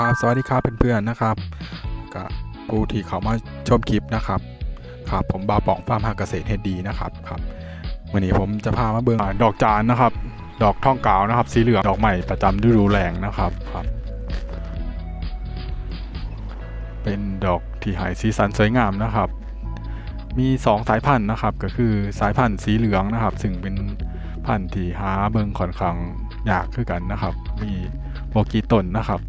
ครับสวัสดีครับเพื่อนๆนะครับกับผู้ที่เขามาชมคลิปนะครับครับผมบาป่องฟาร์มหาเกษตรเฮดดีนะครับครับวันนี้ผมจะพามาเบิ่งดอกจานนะครับ ดอกท่องกาวนะครับ สีเหลืองดอกใหม่ประจำฤดูแล้งนะครับครับ เป็นดอกที่หายสีสันสวยงามนะครับ มี 2 สายพันธุ์นะครับ ก็คือสายพันธุ์สีเหลืองนะครับ ซึ่งเป็นพันธุ์ที่หาเบิ่งค่อนข้างยากคือกันนะครับ มีโบกีต้นนะครับ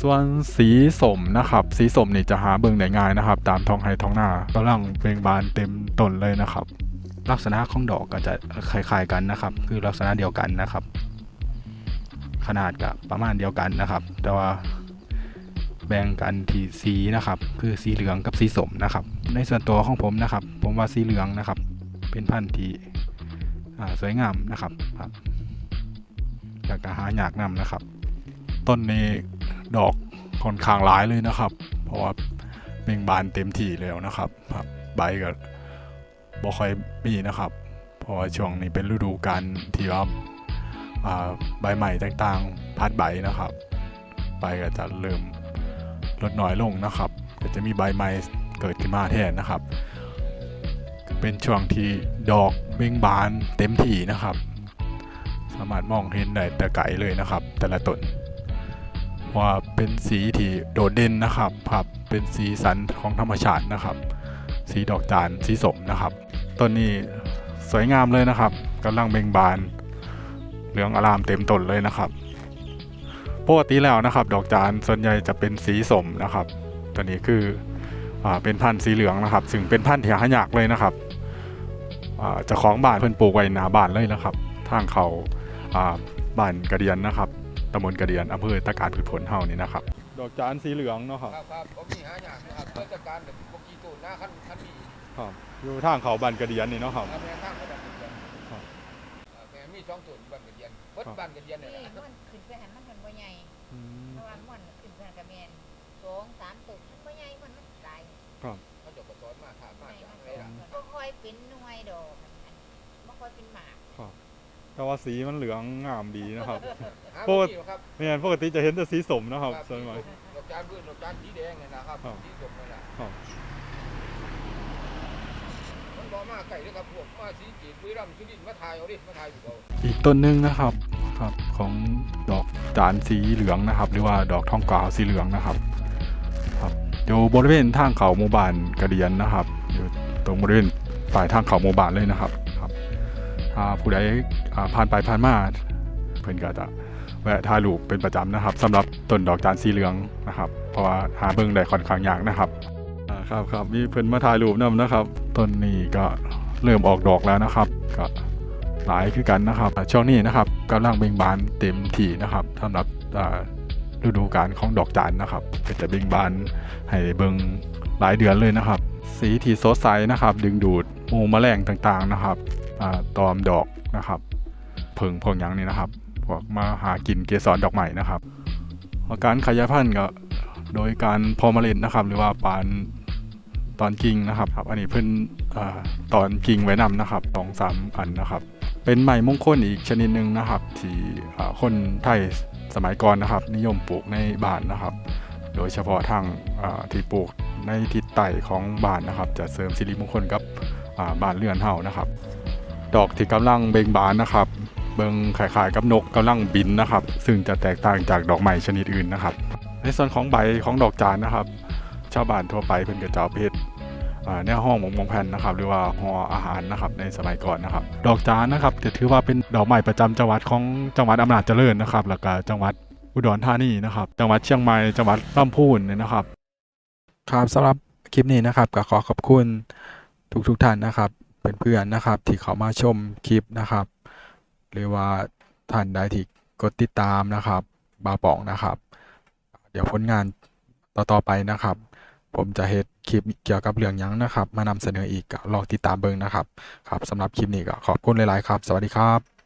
ส่วนสีสมนะครับ สีสมนี่จะหาเบิ่งได้ง่ายนะครับ ตามท้องไร่ท้องนากำลังเบ่งบานเต็มต้นเลยนะครับ ลักษณะของดอกก็จะคล้ายๆกันนะครับ คือลักษณะเดียวกันนะครับ ขนาดกับประมาณเดียวกันนะครับ แต่ว่าแบ่งกันที่สีนะครับ คือสีเหลืองกับสีสมนะครับ ในส่วนตัวของผมนะครับ ผมว่าสีเหลืองนะครับ เป็นพันธุ์ที่สวยงามนะครับครับแล้วก็หายากนำนะครับ ต้นนี้ ดอกค่อนข้างหลายเลยนะครับ เพราะว่าเบ่งบานเต็มที่แล้วนะครับครับใบก็บ่ค่อยมีนะครับ เพราะว่าช่วงนี้เป็นฤดูการที่ว่าอ่าใบใหม่ต่างๆพัดใบนะครับ ใบก็จะเริ่มลดน้อยลงนะครับก็จะมีใบใหม่เกิดขึ้นมาแทนนะครับ เป็นช่วงที่ดอกเบ่งบานเต็มที่นะครับ สามารถมองเห็นได้แต่ไกลเลยนะครับ แต่ละต้น ว่าเป็นสีที่โดดเด่นนะครับครับเป็นสีสันของธรรมชาตินะครับ สีดอกจานสีสมนะครับต้นนี้สวยงามเลยนะครับกำลังเบ่งบาน เหลืองอลามเต็มต้นเลยนะครับปกติแล้วนะครับ ดอกจานส่วนใหญ่จะเป็นสีสมนะครับ ตัวนี้คืออเป็นพันธุ์สีเหลืองนะครับ ซึ่งเป็นพันธุ์ที่หายากเลยนะครับจะของบ้านเพิ่นปลูกไว้หนาบ้านเลยนะครับ ทางเขาอ่าบ้านกระเดียนนะครับ ตำบลกระเดียนอำเภอตะการพืชผลเฮานี่นะครับ ดอกจานสีเหลืองเนาะครับ ครับครับผมมีหาอย่างนะครับเพื่อจัดการแบบปกีตูนหน้าขั้นขั้นมีครับอยู่ทางเขาบ้านกระเดียนนี่เนาะครับทำแม่ข้างก็แบบกระเดียนครับเอ่อแม่มีสองตูนบ้านกระเดียนเบิดครับ บ้านกระเดียนเนี่ยนี่นะม่วนขึ้นไปหันมันมันบ่ใหญ่เพราะว่าม่วนขึ้นไปหันกระแมนสองสามตุกมันบ่ใหญ่มันมันหลายเขาจะกระสอนมาถามมาใหญ่จากมันไหนล่ะก็ค่อยเป็นหน่วยดอกมันบ่ค่อยเป็นหมาก แต่ว่าสีมันเหลืองงามดีนะครับหาโปรบ่ดมีหรอกครับไม่งั้นปกติจะเห็นแต่สีสมนะครับครับส่วนใหญ่ ดอกจานพื้นดอกจานสีแดงเนี่ยนะครับครับ สีสมเนี่ยนะครับ มันบอกมาไก่ด้วยครับพวกมาสีจีดบุรีรัมย์สุรินทร์มาถ่ายเอาดิมาถ่ายอยู่เอาอีกต้นหนึงนะครับครับของดอกจานสีเหลืองนะครับ หรือว่าดอกทองกวาวสีเหลืองนะครับครับอยู่บริเวณทางเขาหมู่บ้านกระเดียนนะครับ อยู่ตรงบริเวณปลายทางเขาหมู่บ้านเลยนะครับครับถ้า ผู้ใดผ่านไปผ่านมาเพื่อนก็จะแวะถ่ายรูปเป็นประจำนะครับสำหรับต้นดอกจานสีเหลืองนะครับ เพราะว่าหาเบิ่งได้ค่อนข้างยากนะครับครับครับมีเพื่อนมาถ่ายรูปนํนะครับต้นนี้ก็เริ่มออกดอกแล้วนะครับก็หลายคือกันนะครับช่วงนี้นะครับกำลังเบ่งบานเต็มที่นะครับสำหรับฤดูกาลของดอกจานนะครับก็จะเบ่งบานให้เบิ่งหลายเดือนเลยนะครับ สีที่สดใสนะครับ ดึงดูด หมูแมลงต่างๆนะครับอตอมดอกนะครับเพิงพวกหยังนี่นะครับพวกมาหากินเกสรดอกใหม่นะครับการขยายพันธุ์ก็โดยการพอเมล็ดนะครับ หรือว่าปานตอนกิ่งนะครับครับ อันนี้เพิ่นอตอนกิ่งไว้นำนะครับสองสามอันนะครับ เป็นไม้มงคลอีกชนิดหนึ่งนะครับ ที่คนไทยสมัยก่อนนะครับ นิยมปลูกในบ้านนะครับ โดยเฉพาะทางที่ปลูกในทิศใต้ของบ้านนะครับ จะเสริมสิริมงคลกับ บ้านเรือนเฮานะครับ ดอกที่กำลังเบ่งบานนะครับ เบิ่งคล้ายๆกับนกกำลังบินนะครับ ซึ่งจะแตกต่างจากดอกไม้ชนิดอื่นนะครับ ในส่วนของใบของดอกจานนะครับ ชาวบ้านทั่วไปเพิ่นก็จะเอาไปเฮ็ดอ่าแนห้องหมกมงแผ่นนะครับ หรือว่าหออาหารนะครับในสมัยก่อนนะครับ ดอกจานนะครับจะถือว่าเป็นดอกไม้ประจำจังหวัดของจังหวัดอำนาจเจริญนะครับ แล้วก็จังหวัดอุดรธานีนะครับ จังหวัดเชียงใหม่จังหวัดลำพูนเนี่ยนะครับ ครับสำหรับคลิปนี้นะครับก็ขอขอบคุณ ทุกทุกๆท่านนะครับเพื่อนๆนะครับ ที่เขามาชมคลิปนะครับ หรือว่าท่านใดที่กดติดตามนะครับ บาป่องนะครับ เดี๋ยวผลงานต่อๆไปนะครับ ผมจะเฮ็ดคลิปเกี่ยวกับเรื่องยังนะครับ มานำเสนออีกลองติดตามเบิ่งนะครับครับสำหรับคลิปนี้ก็ขอบคุณหลายๆครับ สวัสดีครับ